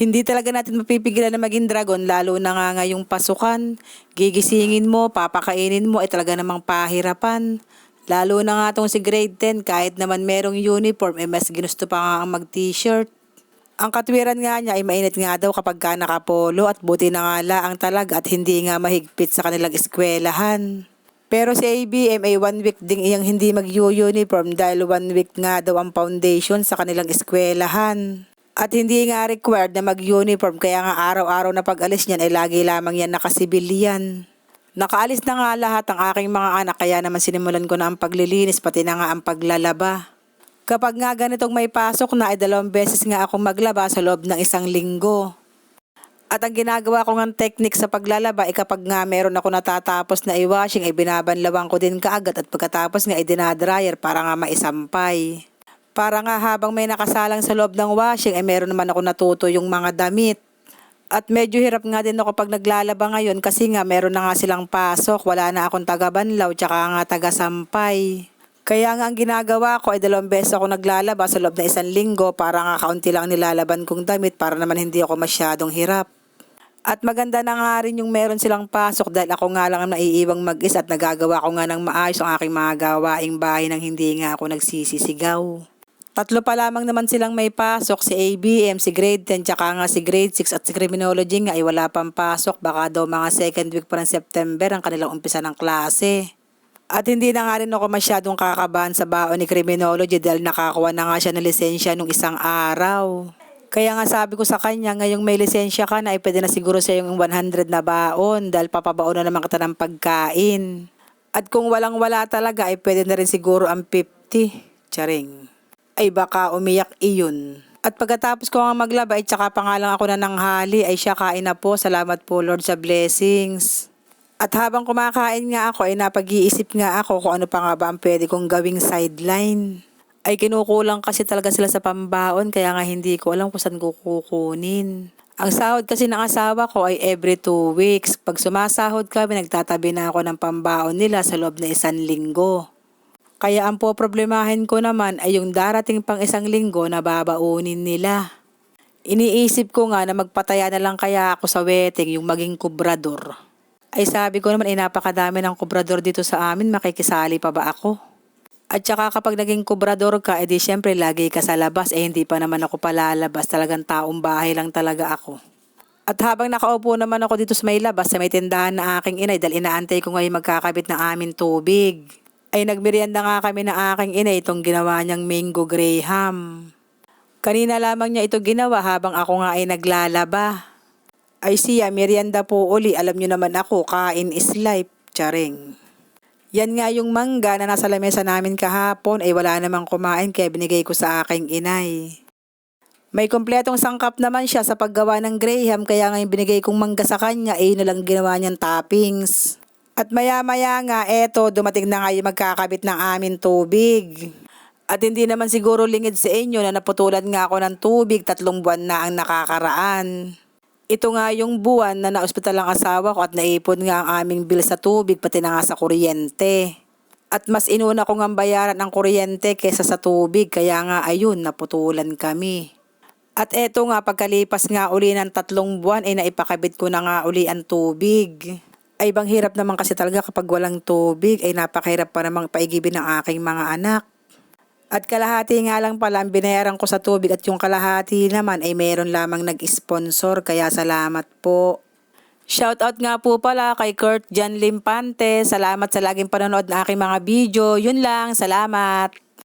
Hindi talaga natin mapipigilan na maging dragon lalo na nga ngayong pasukan. Gigisingin mo, papakainin mo ay talaga namang pahirapan. Lalo na nga tong si grade 10 kahit naman merong uniform eh mas ginusto pa nga ang mag t-shirt. Ang katwiran nga niya ay mainit nga daw kapag ka nakapolo at buti na nga laang talaga at hindi nga mahigpit sa kanilang eskwelahan. Pero si ABM ay one week ding iyang hindi mag-uniform dahil one week nga daw ang foundation sa kanilang eskwelahan. At hindi nga required na mag-uniform kaya nga araw-araw na pag-alis niyan ay lagi lamang yan nakasibilyan. Nakaalis na nga lahat ang aking mga anak kaya naman sinimulan ko na ang paglilinis pati na nga ang paglalaba. Kapag nga ganitong may pasok na ay dalawang beses nga akong maglaba sa loob ng isang linggo. At ang ginagawa ko ng technique sa paglalaba ay kapag nga meron ako natatapos na i-washing ay binabanlawang ko din kaagad at pagkatapos nga ay dinadryer para nga maisampay. Para nga habang may nakasalang sa loob ng washing ay meron naman ako natuto yung mga damit. At medyo hirap nga din ako pag naglalaba ngayon kasi nga meron na nga silang pasok, wala na akong taga-banlaw tsaka nga taga-sampay. Kaya nga ang ginagawa ko ay dalawang beses ako naglalaba sa loob ng isang linggo para nga kaunti lang nilalaban kong damit para naman hindi ako masyadong hirap. At maganda na nga rin yung meron silang pasok dahil ako nga lang ang naiiwang mag-isa at nagagawa ko nga ng maayos ang aking mga gawaing bahay nang hindi nga ako nagsisisigaw. Tatlo pa lamang naman silang may pasok, si ABM, si grade 10, tsaka nga si grade 6 at si criminology nga ay wala pang pasok. Baka daw mga second week pa ng September ang kanilang umpisa ng klase. At hindi na nga rin ako masyadong kakabahan sa baon ni criminology dahil nakakuha na nga siya ng lisensya nung isang araw. Kaya nga sabi ko sa kanya, ngayong may lisensya ka na, ay pwede na siguro sa yung 100 na baon dahil papabaon na naman kita ng pagkain. At kung walang wala talaga, ay pwede na rin siguro ang 50. Charing ay baka umiyak iyon. At pagkatapos ko nga maglaba ay tsaka pa nga lang ako na nanghali ay siya kain na po. Salamat po Lord sa blessings. At habang kumakain nga ako ay napag-iisip nga ako kung ano pa nga ba ang pwede kong gawing sideline. Ay kinukulang kasi talaga sila sa pambaon kaya nga hindi ko alam kung saan ko kukunin. Ang sahod kasi ng asawa ko ay every two weeks. Pag sumasahod kami, nagtatabi na ako ng pambaon nila sa loob na isang linggo. Kaya ang po problemahin ko naman ay yung darating pang isang linggo na babaunin nila. Iniisip ko nga na magpataya na lang kaya ako sa wedding yung maging kubrador. Ay sabi ko naman ay napakadami ng kubrador dito sa amin, makikisali pa ba ako? At saka kapag naging kubrador ka, edi syempre lagi ka sa labas, eh hindi pa naman ako palalabas, talagang taong bahay lang talaga ako. At habang nakaupo naman ako dito sa may labas, sa may tindahan na aking inay, dahil inaantay ko ngayon magkakabit ng amin tubig ay nagmerienda nga kami ng aking ina itong ginawa niyang mango graham. Kanina lamang niya ito ginawa habang ako nga ay naglalaba. Ay siya, merienda po uli. Alam niyo naman ako, kain is life. Charing. Yan nga yung mangga na nasa lamesa namin kahapon ay wala namang kumain kaya binigay ko sa aking inay. May kompletong sangkap naman siya sa paggawa ng graham kaya nga yung binigay kong mangga sa kanya ay yun na lang ginawa niyang toppings. At maya-maya nga, eto, dumating na nga yung magkakabit ng amin tubig. At hindi naman siguro lingid sa inyo na naputulan nga ako ng tubig, tatlong buwan na ang nakakaraan. Ito nga yung buwan na naospital ang asawa ko at naipon nga ang aming bill sa tubig pati na nga sa kuryente. At mas inuna ko nga bayaran ang kuryente kesa sa tubig kaya nga ayun naputulan kami. At eto nga pagkalipas nga uli ng tatlong buwan ay naipakabit ko na nga uli ang tubig ay bang hirap naman kasi talaga kapag walang tubig ay napakahirap pa namang paigibin ng aking mga anak. At kalahati nga lang pala ang binayaran ko sa tubig at yung kalahati naman ay meron lamang nag-sponsor kaya salamat po. Shoutout nga po pala kay Kurt Jan Limpante. Salamat sa laging panonood ng aking mga video. Yun lang, salamat.